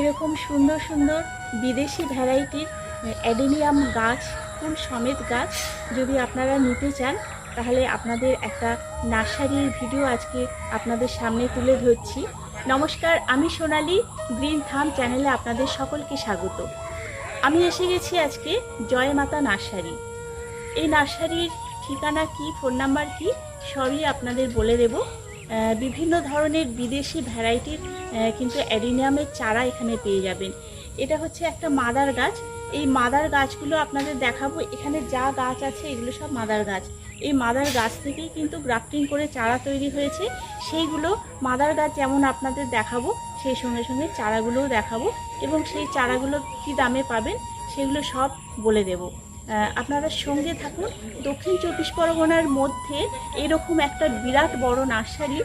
এরকম সুন্দর সুন্দর বিদেশি ভ্যারাইটির অ্যাডেনিয়াম গাছ, ফুল সমেত গাছ যদি আপনারা নিতে চান, তাহলে আপনাদের একটা নার্সারির ভিডিও আজকে আপনাদের সামনে তুলে ধরছি। নমস্কার, আমি সোনালি, গ্রিন থাম চ্যানেলে আপনাদের সকলকে স্বাগত। আমি এসে গেছি আজকে জয়মাতা নার্সারি। এই নার্সারির ঠিকানা কি, ফোন নাম্বার কি, সবই আপনাদের বলে দেব। বিভিন্ন ধরনের বিদেশি ভ্যারাইটির কিন্তু অ্যাডিনিয়ামের চারা এখানে পেয়ে যাবেন। এটা হচ্ছে একটা মাদার গাছ। এই মাদার গাছগুলো আপনাদের দেখাবো। এখানে যা গাছ আছে, এগুলো সব মাদার গাছ। এই মাদার গাছ থেকেই কিন্তু গ্রাফটিং করে চারা তৈরি হয়েছে। সেইগুলো মাদার গাছ যেমন আপনাদের দেখাবো, সেই সঙ্গে সঙ্গে চারাগুলোও দেখাবো এবং সেই চারাগুলো কী দামে পাবেন, সেগুলো সব বলে দেবো। আপনারা সঙ্গে থাকুন। দক্ষিণ চব্বিশ পরগনার মধ্যে এরকম একটা বিরাট বড় নার্সারি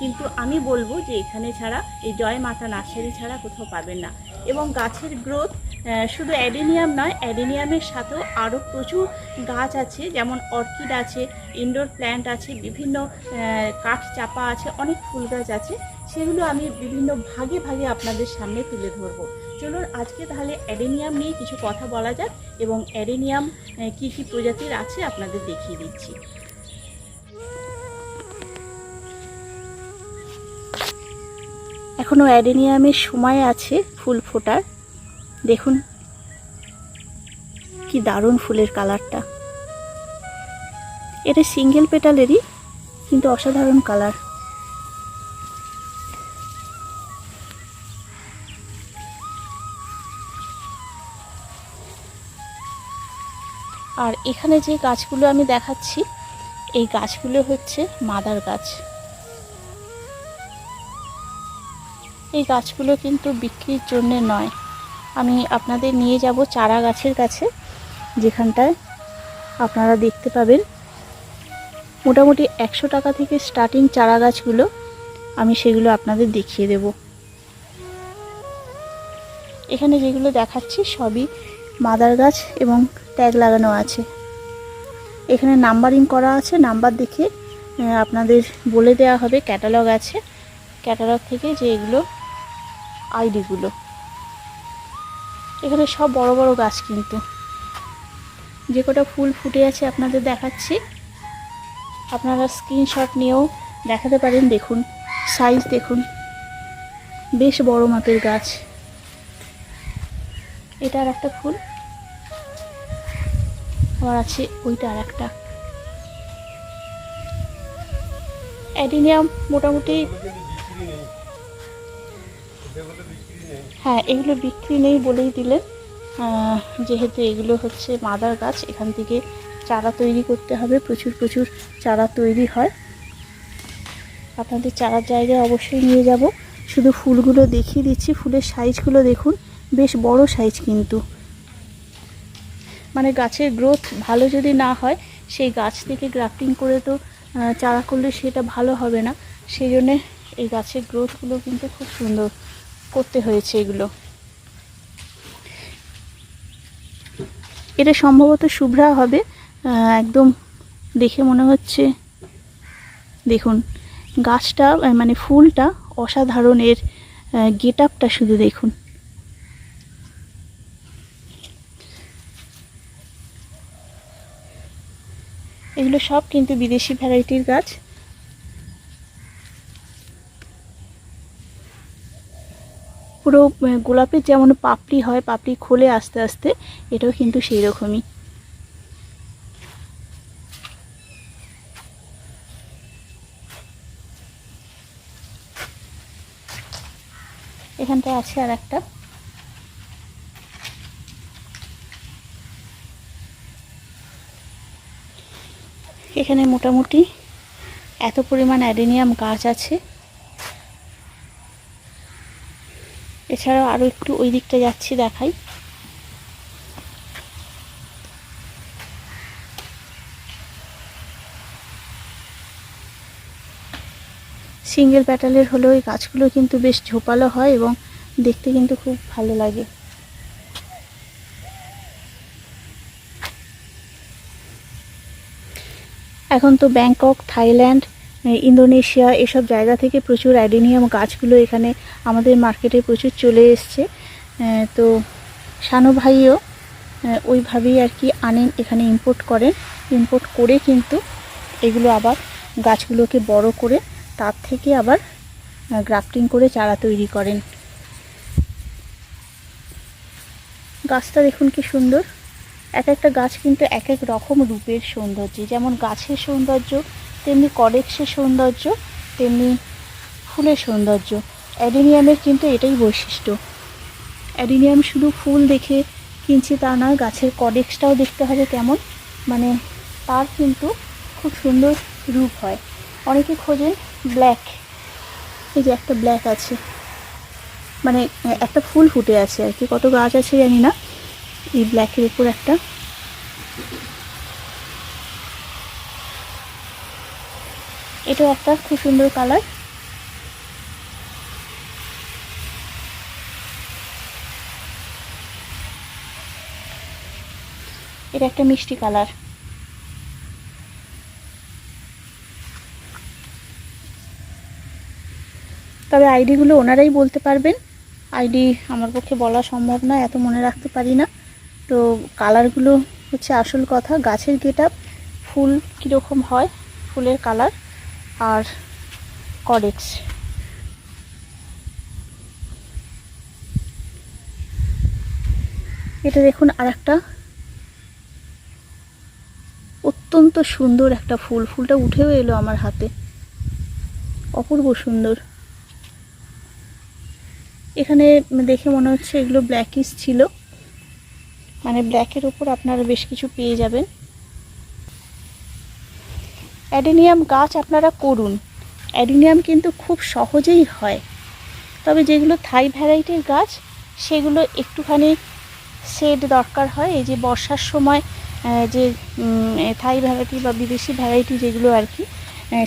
কিন্তু আমি বলব যে এখানে ছাড়া, এই জয় মাতা নার্সারি ছাড়া কোথাও পাবেন না। এবং গাছের গ্রোথ শুধু অ্যাডেনিয়াম নয়, অ্যাডেনিয়ামের সাথেও আরও প্রচুর গাছ আছে, যেমন অর্কিড আছে, ইনডোর প্ল্যান্ট আছে, বিভিন্ন কাঠ চাপা আছে, অনেক ফুল গাছ আছে। সেগুলো আমি বিভিন্ন ভাগে ভাগে আপনাদের সামনে তুলে ধরবো। চলুন আজকে তাহলে অ্যাডেনিয়াম নিয়ে কিছু কথা বলা যাক এবং অ্যাডেনিয়াম কি কি প্রজাতির আছে আপনাদের দেখিয়ে দিচ্ছি। এখনও অ্যাডেনিয়ামের সময় আছে ফুল ফোটার। দেখুন, কি দারুণ ফুলের কালারটা। এটা সিঙ্গেল পেটালেরই, কিন্তু অসাধারণ কালার। আর এখানে যে গাছগুলো আমি দেখাচ্ছি, এই গাছগুলো হচ্ছে মাদার গাছ। এই গাছগুলো কিন্তু বিক্রির জন্যে নয়। আমি আপনাদের নিয়ে যাব চারা গাছের কাছে, যেখানটায় আপনারা দেখতে পাবেন মোটামুটি একশো টাকা থেকে স্টার্টিং চারা গাছগুলো আমি সেগুলো আপনাদের দেখিয়ে দেব। এখানে যেগুলো দেখাচ্ছি সবই মাদার গাছ এবং ট্যাগ লাগানো আছে। এখানে নাম্বারিং করা আছে। নাম্বার দেখে আপনাদের বলে দেওয়া হবে ক্যাটালগ আছে। ক্যাটালগ থেকে যে এগুলো আইডিগুলো এখানে সব বড় বড় গাছ কিন্তু। যে কটা ফুল ফুটে আছে আপনাদের দেখাচ্ছি। আপনারা স্ক্রিনশট নিয়েও দেখাতে পারেন। দেখুন সাইজ দেখুন। বেশ বড় মাপের গাছ। এটা আর একটা ফুল। আমার আছে ওইটা আর একটা। অ্যাডিনিয়াম মোটামুটি হ্যাঁ এগুলো বিক্রি নেই বলেই দিলেন যেহেতু এগুলো হচ্ছে মাদার গাছ, এখান থেকে চারা তৈরি করতে হবে। প্রচুর প্রচুর চারা তৈরি হয়। আপনাদের চারার জায়গায় অবশ্যই নিয়ে যাব। শুধু ফুলগুলো দেখিয়ে দিচ্ছি। ফুলের সাইজগুলো দেখুন। বেশ বড় সাইজ কিন্তু। মানে গাছের গ্রোথ ভালো যদি না হয়, সেই গাছ থেকে গ্রাফটিং করে তো চারা করলে সেটা ভালো হবে না। সেই জন্যে এই গাছের গ্রোথগুলো কিন্তু খুব সুন্দর করতে হয়েছে এগুলো। এটা সম্ভবত শুভ্রা হবে একদম দেখে মনে হচ্ছে। দেখুন, গাছটা মানে ফুলটা অসাধারণ এর গেট আপটা শুধু দেখুন। এগুলো সব কিন্তু বিদেশি ভ্যারাইটির গাছ। পুরো গোলাপের যেমন পাপড়ি হয়, পাপড়ি খোলে আস্তে আস্তে, এটাও কিন্তু সেই রকমই এখানটায় আছে আর একটা এখানে মোটামুটি এত পরিমাণ অ্যাডেনিয়াম গাছ আছে। এছাড়াও আরও একটু ওই দিকটা যাচ্ছি দেখাই। সিঙ্গেল প্যাটালের হলেও এই গাছগুলো কিন্তু বেশ ঝোপালো হয় এবং দেখতে কিন্তু খুব ভালো লাগে। এখন তো ব্যাংকক থাইল্যান্ড ইন্দোনেশিয়া এসব জায়গা থেকে প্রচুর অ্যাডেনিয়াম গাছগুলো এখানে আমাদের মার্কেটে প্রচুর চলে এসছে। তো শানু ভাইও ওইভাবেই আর কি আনেন, এখানে ইম্পোর্ট করেন। ইম্পোর্ট করে কিন্তু এগুলো আবার গাছগুলোকে বড় করে তার থেকে আবার গ্রাফটিং করে চারা তৈরি করেন। গাছটা দেখুন কি সুন্দর। এক একটা গাছ কিন্তু এক এক রকম রূপের সৌন্দর্য। যেমন গাছের সৌন্দর্য, তেমনি কডেক্সের সৌন্দর্য, তেমনি ফুলের সৌন্দর্য। অ্যাডেনিয়ামের কিন্তু এটাই বৈশিষ্ট্য। অ্যাডেনিয়াম শুধু ফুল দেখে কিনছি তা নয়, গাছের কডেক্সটাও দেখতে হবে কেমন। মানে তার কিন্তু খুব সুন্দর রূপ হয়। অনেকে খোঁজেন ব্ল্যাক। এই যে একটা ব্ল্যাক আছে। মানে একটা ফুল ফুটে আছে আর কি, কত গাছ আছে জানি না। এই ব্ল্যাকের উপর একটা। এটাও একটা খুব সুন্দর কালার এটা একটা মিষ্টি কালার তবে আইডিগুলো ওনারাই বলতে পারবেন। আইডি আমার পক্ষে বলা সম্ভব না, এত মনে রাখতে পারি না। তো কালারগুলো হচ্ছে আসল কথা, গাছের গেট ফুল কীরকম হয়, ফুলের কালার আর কডেক্স এটা দেখুন আর একটা অত্যন্ত সুন্দর একটা ফুল। ফুলটা উঠেও এলো আমার হাতে। অপূর্ব সুন্দর। এখানে দেখে মনে হচ্ছে এগুলো ব্ল্যাকিস ছিল। মানে ব্ল্যাকের উপর আপনারা বেশ কিছু পেয়ে যাবেন। অ্যাডেনিয়াম গাছ আপনারা করুন। অ্যাডেনিয়াম কিন্তু খুব সহজেই হয়। তবে যেগুলো থাই ভ্যারাইটির গাছ, সেগুলো একটুখানি শেড দরকার হয়। এই যে বর্ষার সময় যে থাই ভ্যারাইটি বা বিদেশি ভ্যারাইটি যেগুলো আর কি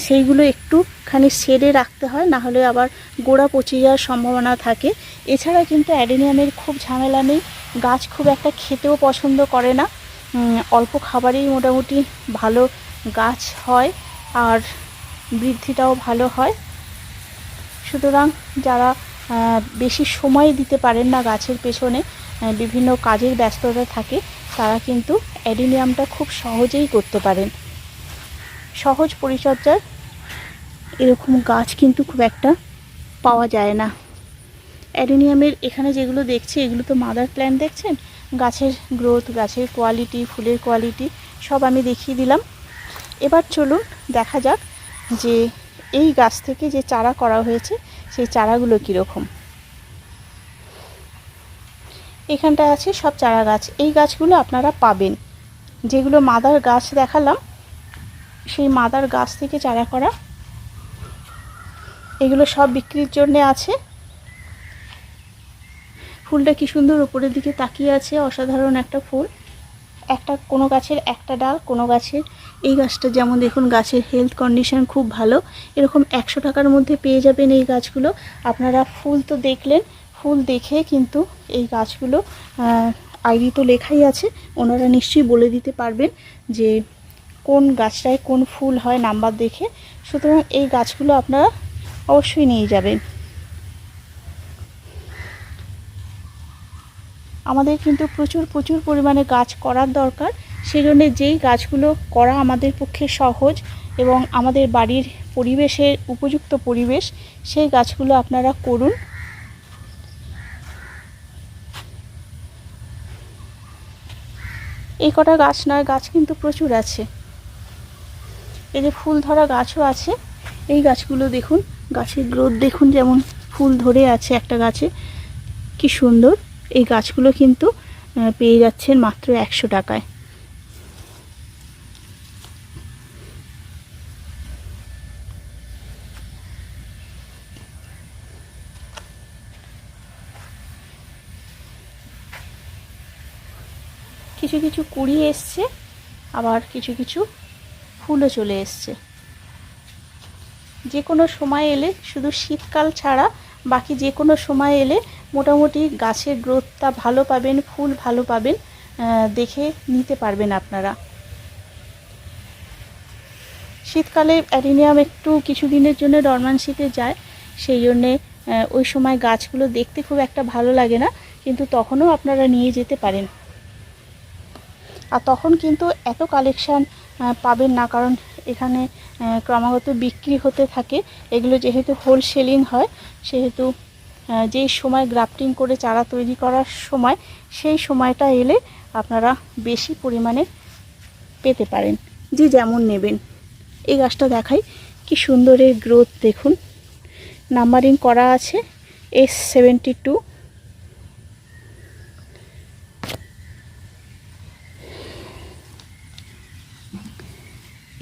সেইগুলো একটুখানি শেডে রাখতে হয়, না হলে আবার গোড়া পচে যাওয়ার সম্ভাবনা থাকে। এছাড়া কিন্তু অ্যাডেনিয়ামের খুব ঝামেলা নেই। গাছ খুব একটা খেতেও পছন্দ করে না। অল্প খাবারেই মোটামুটি ভালো গাছ হয় আর বৃদ্ধিটাও ভালো হয়। সুতরাং যারা বেশি সময় দিতে পারেন না গাছের পেছনে বিভিন্ন কাজের ব্যস্ততা থাকে, তারা কিন্তু অ্যাডিনিয়ামটা খুব সহজেই করতে পারেন। সহজ পরিচর্যার এরকম গাছ কিন্তু খুব একটা পাওয়া যায় না। অ্যাডেনিয়ামের এখানে যেগুলো দেখছি, এগুলো তো মাদার প্ল্যান্ট দেখছেন? গাছের গ্রোথ গাছের কোয়ালিটি ফুলের কোয়ালিটি সব আমি দেখিয়ে দিলাম। এবার চলুন দেখা যাক যে এই গাছ থেকে যে চারা করা হয়েছে, সেই চারাগুলো কীরকম। এখানটা আছে সব চারা গাছ। এই গাছগুলো আপনারা পাবেন। যেগুলো মাদার গাছ দেখালাম, সেই মাদার গাছ থেকে চারা করা। এগুলো সব বিক্রির জন্যে আছে। ফুলটা কি সুন্দর উপরের দিকে তাকিয়ে আছে, অসাধারণ একটা ফুল। একটা, কোনো গাছের একটা ডাল, কোনো গাছের, এই গাছটা যেমন দেখুন গাছের হেলথ কন্ডিশন খুব ভালো, এরকম একশো টাকার মধ্যে পেয়ে যাবেন এই গাছগুলো। আপনারা ফুল তো দেখলেন, ফুল দেখে কিন্তু এই গাছগুলো আইডি তো লেখাই আছে, ওনারা নিশ্চয়ই বলে দিতে পারবেন যে কোন গাছটায় কোন ফুল হয় নাম্বার দেখে। সুতরাং এই গাছগুলো আপনারা অবশ্যই নিয়ে যাবেন। আমাদের কিন্তু প্রচুর প্রচুর পরিমাণে গাছ করার দরকার। সেই জন্য যেই গাছগুলো করা আমাদের পক্ষে সহজ এবং আমাদের বাড়ির পরিবেশের উপযুক্ত পরিবেশ, সেই গাছগুলো আপনারা করুন। এই কটা গাছ নয়, গাছ কিন্তু প্রচুর আছে। এই যে ফুল ধরা গাছও আছে। এই গাছগুলো দেখুন, গাছের গ্রোথ দেখুন যেমন ফুল ধরে আছে একটা গাছে। কি সুন্দর। এই গাছগুলো কিন্তু পেয়ে যাচ্ছেন মাত্র একশো টাকায়। কিছু কিছু কুড়ি এসছে, আবার কিছু কিছু ফুলও চলে এসছে। যে কোনো সময় এলে, শুধু শীতকাল ছাড়া বাকি যে কোনো সময় এলে মোটামুটি গাছের গ্রোথটা ভালো পাবেন, ফুল ভালো পাবেন দেখে নিতে পারবেন আপনারা। শীতকালে অ্যাডিনিয়াম একটু কিছু দিনের জন্য ডরমান্সিতে যায়, সেই জন্যে ওই সময় গাছগুলো দেখতে খুব একটা ভালো লাগে না, কিন্তু তখনও আপনারা নিয়ে যেতে পারেন। আর তখন কিন্তু এত কালেকশান পাবেন না, কারণ এখানে ক্রমাগত বিক্রি হতে থাকে। এগুলো যেহেতু হোলসেলিং হয়, সেহেতু যেই সময় গ্রাফটিং করে চারা তৈরি করার সময়, সেই সময়টা এলে আপনারা বেশি পরিমাণে পেতে পারেন। যে যেমন নেবেন। এই গাছটা দেখাই, কি সুন্দরের গ্রোথ দেখুন। নাম্বারিং করা আছে এস সেভেন্টি টু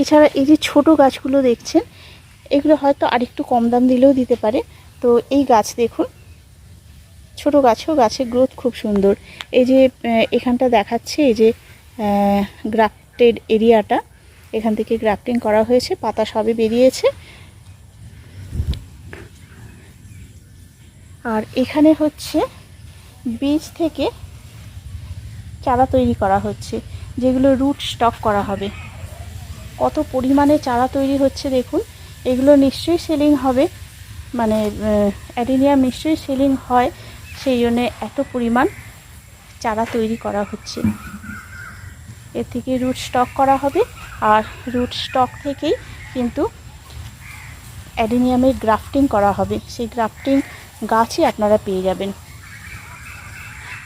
এছাড়া এই যে ছোট গাছগুলো দেখছেন, এগুলো হয়তো আরেকটু কম দাম দিলেও দিতে পারে। তো এই গাছ দেখুন। ছোট গাছেও গাছের গ্রোথ খুব সুন্দর। এই যে এখানটা দেখাচ্ছে, এই যে গ্রাফটেড এরিয়াটা এখান থেকে গ্রাফটিং করা হয়েছে, পাতা সবে বেরিয়েছে। আর এখানে হচ্ছে বীজ থেকে চারা তৈরি করা হচ্ছে, যেগুলো রুট স্টক করা হবে। কত পরিমাণে চারা তৈরি হচ্ছে দেখুন, এগুলো নিশ্চয়ই সেলিং হবে। মানে অ্যাডিনিয়াম নিশ্চয়ই সেলিং হয়, সেই জন্যে এত পরিমাণ চারা তৈরি করা হচ্ছে। এর থেকে রুট স্টক করা হবে, আর রুট স্টক থেকেই কিন্তু অ্যাডিনিয়ামের গ্রাফটিং করা হবে। সেই গ্রাফটিং গাছই আপনারা পেয়ে যাবেন।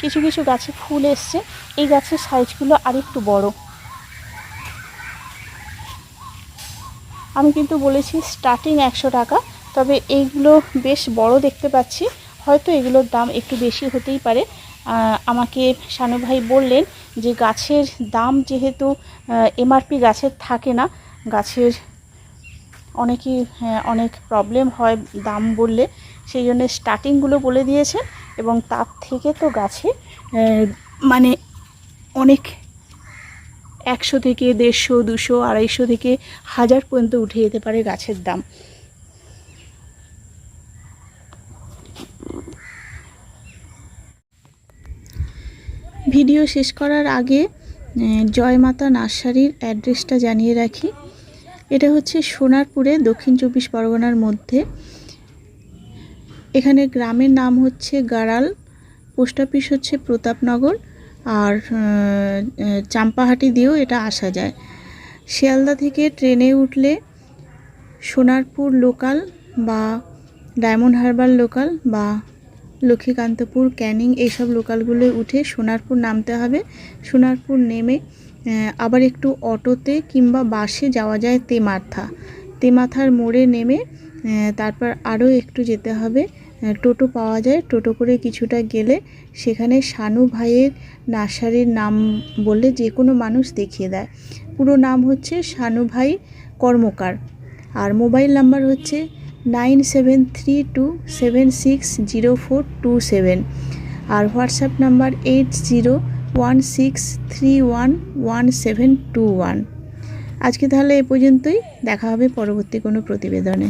কিছু কিছু গাছে ফুল এসছে, এই গাছের সাইজগুলো আরেকটু বড়। আমি কিন্তু বলেছি, স্টার্টিং একশো টাকা তবে এইগুলো বেশ বড় দেখতে পাচ্ছি। হয়তো এগুলোর দাম একটু বেশি হতেই পারে। আমাকে শানু ভাই বললেন যে গাছের দাম যেহেতু এমআরপি গাছের থাকে না, গাছের অনেকই অনেক প্রবলেম হয় দাম বললে। সেই জন্য স্টার্টিংগুলো বলে দিয়েছে এবং তার থেকে তো গাছে মানে অনেক একশো থেকে দেড়শো, দুশো, আড়াইশো থেকে হাজার পর্যন্ত উঠে যেতে পারে গাছের দাম। ভিডিও শেষ করার আগে জয়মাতা নার্সারির অ্যাড্রেসটা জানিয়ে রাখি। এটা হচ্ছে সোনারপুরে দক্ষিণ চব্বিশ পরগনার মধ্যে। এখানে গ্রামের নাম হচ্ছে গাড়াল, পোস্ট অফিস হচ্ছে প্রতাপনগর, আর চাম্পাহাটি দিয়েও এটা আসা যায়। শিয়ালদা থেকে ট্রেনে উঠলে সোনারপুর লোকাল বা ডায়মন্ড হারবার লোকাল বা লক্ষ্মীকান্তপুর, ক্যানিং এইসব লোকালগুলোয় উঠে সোনারপুর নামতে হবে। সোনারপুর নেমে আবার একটু অটোতে কিংবা বাসে যাওয়া যায় তেমাথা তেমাথার মোড়ে নেমে তারপর আরও একটু যেতে হবে। টোটো পাওয়া যায়। টোটো করে কিছুটা গেলে সেখানে শানু ভাইয়ের নার্সারির নাম বললে যে কোনো মানুষ দেখিয়ে দেয়। পুরো নাম হচ্ছে শানু ভাই কর্মকার। আর মোবাইল নাম্বার হচ্ছে nine seven three two seven six zero four two seven আর WhatsApp number eight zero one six three one one seven two one. আজকে তাহলে এ পর্যন্তই। দেখা হবে পরবর্তী কোনো প্রতিবেদনে।